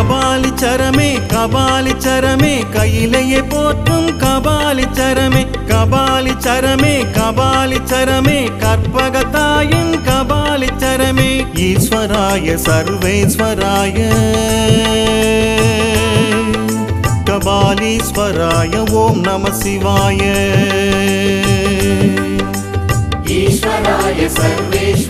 கபாலி சரமே கபாலி சரமே கையிலேயே போற்றும் கபாலி சரமே கபாலி சரமே கபாலிச்சரமே கபாலிச்சரமே கற்பகத்தாயின் சரமே. ஈஸ்வராய சர்வேஸ்வராய. கபாலீஸ்வராய ஓம் நம சிவாய. ஈஸ்வராய சர்வேஸ்வர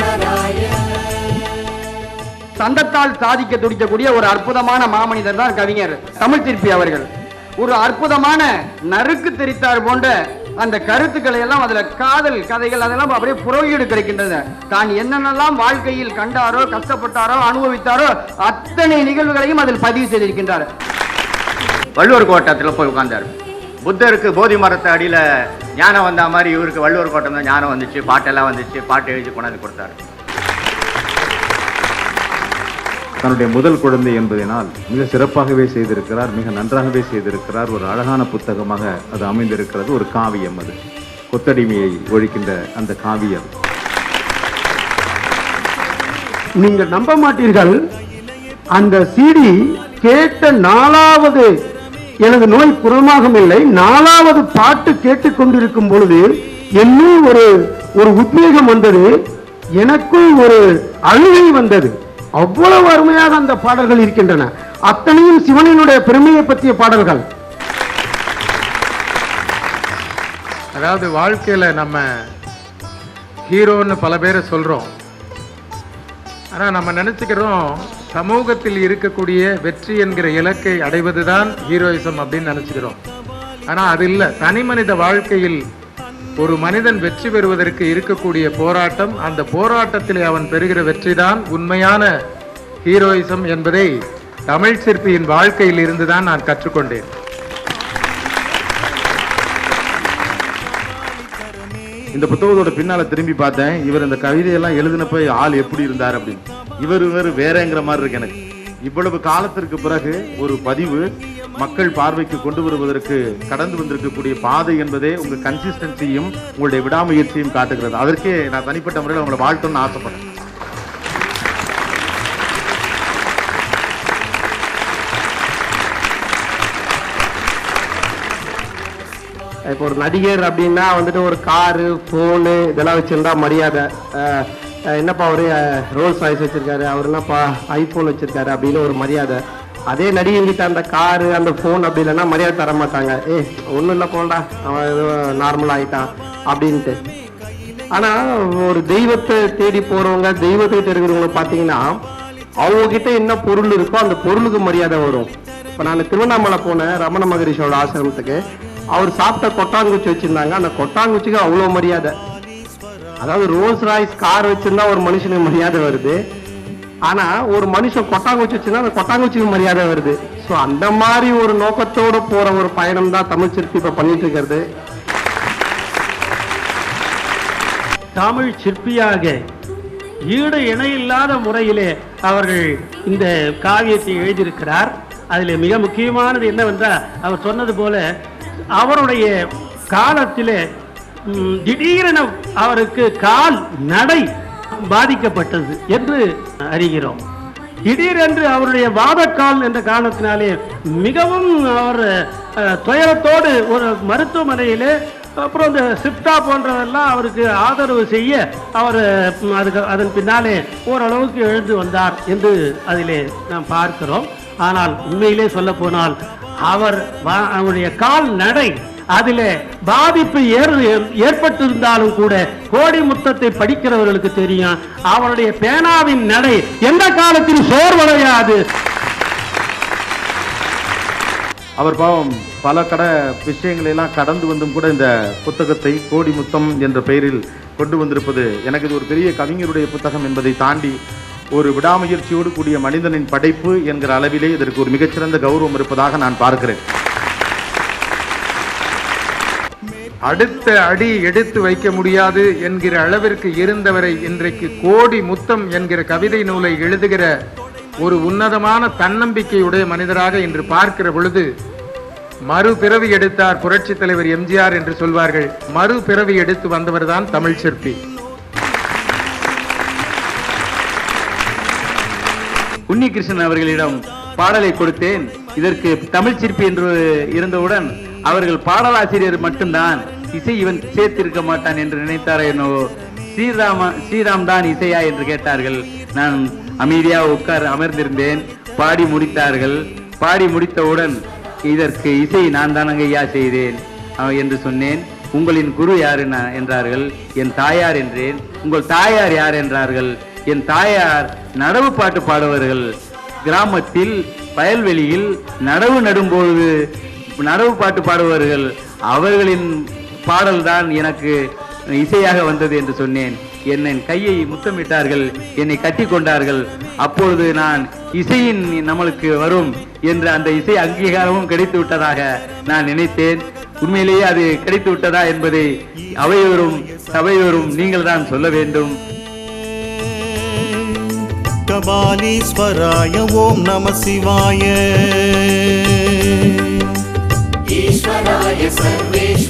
சந்தத்தால் சாதிக்க துடிக்கக்கூடிய ஒரு அற்புதமான மாமனிதர் தான் கவிஞர் தமிழ் திருப்பி அவர்கள். ஒரு அற்புதமான நறுக்கு தெரித்தார் போன்ற அந்த கருத்துக்களை எல்லாம் அதுல காதல் கதைகள் அதெல்லாம் அப்படியே புரோகிடு கிடைக்கின்றன. தான் என்னென்னலாம் வாழ்க்கையில் கண்டாரோ கஷ்டப்பட்டாரோ அனுபவித்தாரோ அத்தனை நிகழ்வுகளையும் அதில் பதிவு செய்திருக்கின்றார். வள்ளுவர் கோட்டத்தில் போய் உட்கார்ந்தார். புத்தருக்கு போதி மரத்து அடியில் ஞானம் வந்த மாதிரி இவருக்கு வள்ளுவர் கோட்டம் தான் ஞானம் வந்துச்சு பாட்டெல்லாம் வந்துச்சு பாட்டு எழுதி கொண்டாந்து கொடுத்தாரு. தன்னுடைய முதல் குழந்தை என்பதனால் மிக சிறப்பாகவே செய்திருக்கிறார் மிக நன்றாகவே செய்திருக்கிறார். ஒரு அழகான புத்தகமாக அது அமைந்திருக்கிறது. ஒரு காவியம் அது. கொத்தடிமையை ஒழிக்கின்ற அந்த காவியம். நீங்கள் நம்ப மாட்டீர்கள். அந்த சிடி கேட்ட நாலாவது எனது நோய் குணமாகும் இல்லை நாலாவது பாட்டு கேட்டுக்கொண்டிருக்கும் பொழுது என்னும் ஒரு ஒரு உத்வேகம் வந்தது. எனக்குள் ஒரு அழுகை வந்தது. அவ்வளவு அருமையாக அந்த பாடல்கள் இருக்கின்றன. அத்தனையும் சிவனினுடைய பெருமையை பற்றிய பாடல்கள். அதாவது வாழ்க்கையில் நம்ம ஹீரோன்னு பல பேரை சொல்கிறோம் ஆனால் நம்ம நினச்சிக்கிறோம் சமூகத்தில் இருக்கக்கூடிய வெற்றி என்கிற இலக்கை அடைவது தான் ஹீரோயிசம் அப்படின்னு நினச்சிக்கிறோம். ஆனால் அது இல்லை. தனி மனித வாழ்க்கையில் ஒரு மனிதன் வெற்றி பெறுவதற்கு இருக்கக்கூடிய போராட்டம் அந்த போராட்டத்திலே அவன் பெறுகிற வெற்றிதான் உண்மையான ஹீரோயிசம் என்பதை தமிழ் சிற்பியின் வாழ்க்கையில் இருந்துதான் நான் கற்றுக்கொண்டேன். இந்த புத்தகத்தோட பின்னால திரும்பி பார்த்தேன். இவர் இந்த கவிதையெல்லாம் எழுதினப்ப ஆள் எப்படி இருந்தார் அப்படின்னு. இவர் இவர் வேறங்கிற மாதிரி இருக்கு எனக்கு. இவ்வளவு காலத்திற்கு பிறகு ஒரு பதிவு மக்கள் பார்வைக்கு கொண்டு வருவதற்கு கடந்து வந்திருக்கக்கூடிய பாதை என்பதே உங்க கன்சிஸ்டன்சியும் உங்களுடைய விடாமுயற்சியும் காட்டுகிறது. அதற்கே நான் தனிப்பட்ட முறையில் உங்களை வாழ்த்தணும்னு ஆசைப்படுறேன். இப்போ ஒரு நடிகர் அப்படின்னா வந்துட்டு ஒரு காரு ஃபோனு இதெல்லாம் வச்சுருந்தா மரியாதை. என்னப்பா அவரு ரோல்ஸ் ராய்ஸ் வச்சிருக்காரு அவர் என்னப்பா ஐஃபோன் வச்சிருக்காரு அப்படின்னு ஒரு மரியாதை. அதே நடிகர்கிட்ட அந்த காரு அந்த ஃபோன் அப்படி இல்லைன்னா மரியாதை தர மாட்டாங்க. ஏ ஒன்றும் இல்லை போண்டா அவன் ஏதோ நார்மல் ஆகிட்டான் அப்படின்ட்டு. ஆனால் ஒரு தெய்வத்தை தேடி போகிறவங்க தெய்வத்தை தெரிகிறவங்க பார்த்தீங்கன்னா அவங்கக்கிட்ட என்ன பொருள் இருக்கோ அந்த பொருளுக்கு மரியாதை வரும். இப்போ நான் திருவண்ணாமலை போனேன் ரமண மகரிஷியோட ஆசிரமத்துக்கு. அவர் சாப்பிட்ட கொட்டாங்குச்சி வச்சுருந்தாங்க. அந்த கொட்டாங்குச்சிக்கு அவ்வளோ மரியாதை. அதாவது ரோல்ஸ் ராய்ஸ் கார் வச்சுருந்தா ஒரு மனுஷனுக்கு மரியாதை வருது. ஆனா ஒரு மனுஷன் கொட்டாங்குச்சி வச்சுன்னா அந்த கொட்டாங்குச்சிக்கு மரியாதை வருது. ஸோ அந்த மாதிரி ஒரு நோக்கத்தோட போற ஒரு பயணம் தான் தமிழ் சிற்பி இப்ப பண்ணிட்டு இருக்கிறது. தமிழ் சிற்பியாக ஈடு இணையில்லாத முறையிலே அவர்கள் இந்த காவியத்தை எழுதியிருக்கிறார். அதில் மிக முக்கியமானது என்னவென்றால் அவர் சொன்னது போல அவருடைய காலத்திலே திடீரென அவருக்கு கால் நடை பாதிக்கப்பட்டது என்று அறிகிறோம். திடீரென்று அவருடைய வாதக்கால் என்ற காரணத்தினாலே மிகவும் அவர் துயரத்தோடு ஒரு மருத்துவமனையிலே அப்புறம் இந்த சிப்டா போன்றதெல்லாம் அவருக்கு ஆதரவு செய்ய அவர் அதுக்கு அதன் பின்னாலே ஓரளவுக்கு எழுந்து வந்தார் என்று அதிலே நாம் பார்க்கிறோம். ஆனால் உண்மையிலே சொல்ல போனால் அவர் வா- அவருடைய கால் நடை அதிலே பாதிப்பு ஏற் ஏற்பட்டிருந்தாலும் கூட கோடி முத்தத்தை படிக்கிறவர்களுக்கு தெரியும். அவருடைய பேனாவின் நடை எந்த காலத்தில் சோர்வடையாது. அவர் பாவம் பல கட விஷயங்களை எல்லாம் கடந்து வந்தும் கூட இந்த புத்தகத்தை கோடி முத்தம் என்ற பெயரில் கொண்டு வந்திருப்பது எனக்கு இது ஒரு பெரிய கவிஞருடைய புத்தகம் என்பதை தாண்டி ஒரு விடாமுயற்சியோடு கூடிய மனிதனின் படைப்பு என்கிற அளவிலே இதற்கு ஒரு மிகச்சிறந்த கௌரவம் இருப்பதாக நான் பார்க்கிறேன். அடுத்த அடி எடுத்து வைக்க முடியாது என்கிற அளவிற்கு இருந்தவரை இன்றைக்கு கோடி முத்தம் என்கிற கவிதை நூலை எழுதுகிற ஒரு உன்னதமான தன்னம்பிக்கையுடைய மனிதராக இன்று பார்க்கிற பொழுது மறுபிறவி எடுத்தார் புரட்சி தலைவர் எம்ஜிஆர் என்று சொல்வார்கள் மறுபிறவி எடுத்து வந்தவர்தான் தமிழ் சிற்பி. உன்னிகிருஷ்ணன் அவர்களிடம் பாடலை கொடுத்தேன் இதற்கு தமிழ் சிற்பி என்று இருந்தவுடன் அவர்கள் பாடலாசிரியர் மட்டும்தான். இசை இவன் சேர்த்திருக்க மாட்டான் என்று நினைத்தாரோ என்னவோ. ஸ்ரீராம ஸ்ரீராம் தான் இசையா என்று கேட்டார்கள். நான் அமைதியாக உட்கார் அமர்ந்திருந்தேன். பாடி முடித்தார்கள். பாடி முடித்தவுடன் இதற்கு இசை நான் தானங்க ஐயா செய்தேன் என்று சொன்னேன். உங்களின் குரு யார் என்றார்கள். என் தாயார் என்றேன். உங்கள் தாயார் யார் என்றார்கள். என் தாயார் நடவு பாட்டு பாடுவர்கள் கிராமத்தில் வயல்வெளியில் நடவு நடும்போது நடவு பாட்டு பாடுவார்கள் அவர்களின் பாடல்தான் எனக்கு இசையாக வந்தது என்று சொன்னேன். என்னை கையை முத்தமிட்டார்கள் என்னை கட்டி கொண்டார்கள். அப்பொழுது நான் இசையின் நம்மளுக்கு வரும் என்ற அந்த இசை அங்கீகாரமும் கிடைத்து விட்டதாக நான் நினைத்தேன். உண்மையிலேயே அது கிடைத்து விட்டதா என்பதை அவையோரும் சபையோரும் நீங்கள் தான் சொல்ல வேண்டும். கபாலீஸ்வராய ஓம் நம சிவாய. ईश्वराय सर्वेश्वराय